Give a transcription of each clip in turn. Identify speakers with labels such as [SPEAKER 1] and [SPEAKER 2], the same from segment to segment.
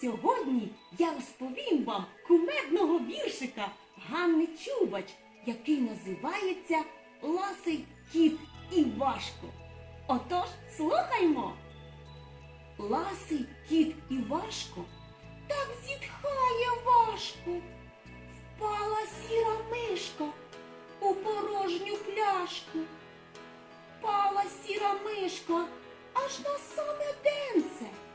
[SPEAKER 1] Сьогодні я розповім вам кумедного віршика Ганни Чубач, який називається Ласий кіт Івашко. Отож, слухаймо. Ласий кіт Івашко так зітхає важко. Впала сіра мишка у порожню пляшку. Впала сіра мишка аж на саме денце.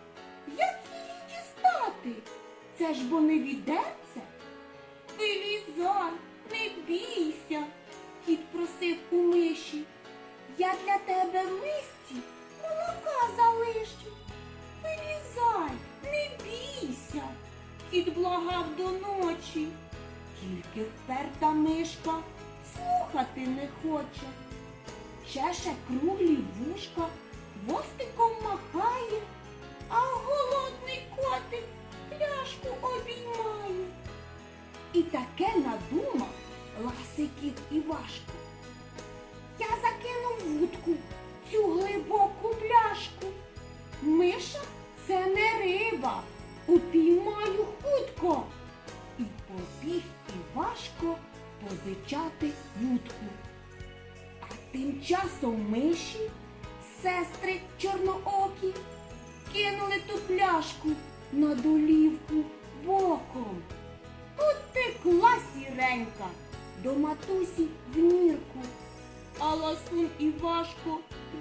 [SPEAKER 1] Це ж бо не відерце. Вилізай, не бійся, кіт просив у миші. Я для тебе в мисці молока залишу. Вилізай, не бійся, кіт благав до ночі. Тільки вперта мишка слухати не хоче. Чеше круглі вушка, І таке надумав ласиків Івашко. Я закинув вудку цю глибоку пляшку. Миша це не риба, упіймаю хутко. І побіг Івашко позичати вудку. А тим часом миші, сестри чорноокі, кинули ту пляшку на долівку боком. Тут до матусі в нірку. А ласун Івашко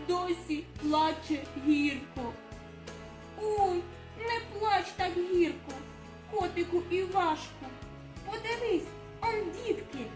[SPEAKER 1] досі плаче гірко. Ой, не плач так гірко, котику Івашко, Подивись, он дітки.